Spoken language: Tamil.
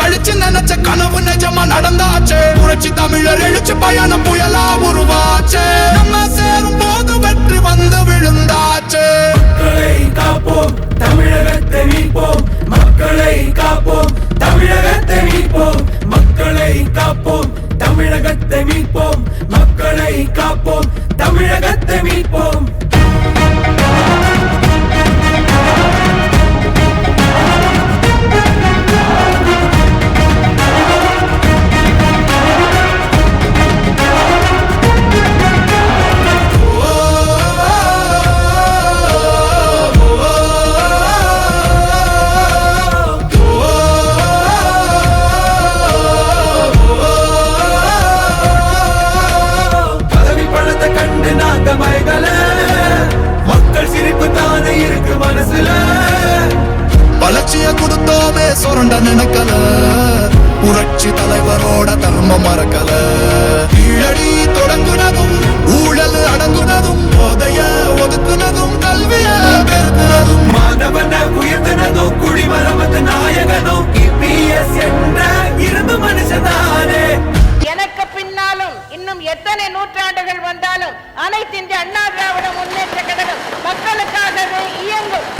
கழிச்சு நினைச்ச கனவு நிஜமா நடந்தாச்சு. புரட்சி தமிழர் எழுச்சி பயணம் புயலா உருவ மனசுல. வளர்ச்சிய கொடுத்தோமே சுரண்ட நினைக்கல. புரட்சி தலைவரோட தர்மம் மறக்கல. கீழடி தொடங்குனதும் ஊழல் அடங்குனதும் போதைய ஒதுக்குனதும் கல்விய பெருக்குனதும். மாணவன உயர்த்தினதோ குடிமரமத்து நாயகனோ இபிஎஸ் என்ற இரும்பு மனுஷனானே எனக்கு பின்னாலும் இன்னும் எத்தனை நூற்றாண்டுகள் வந்தாலும் அனைத்து இந்திய அண்ணா திராவிட மக்களுக்காகவே இயங்கும்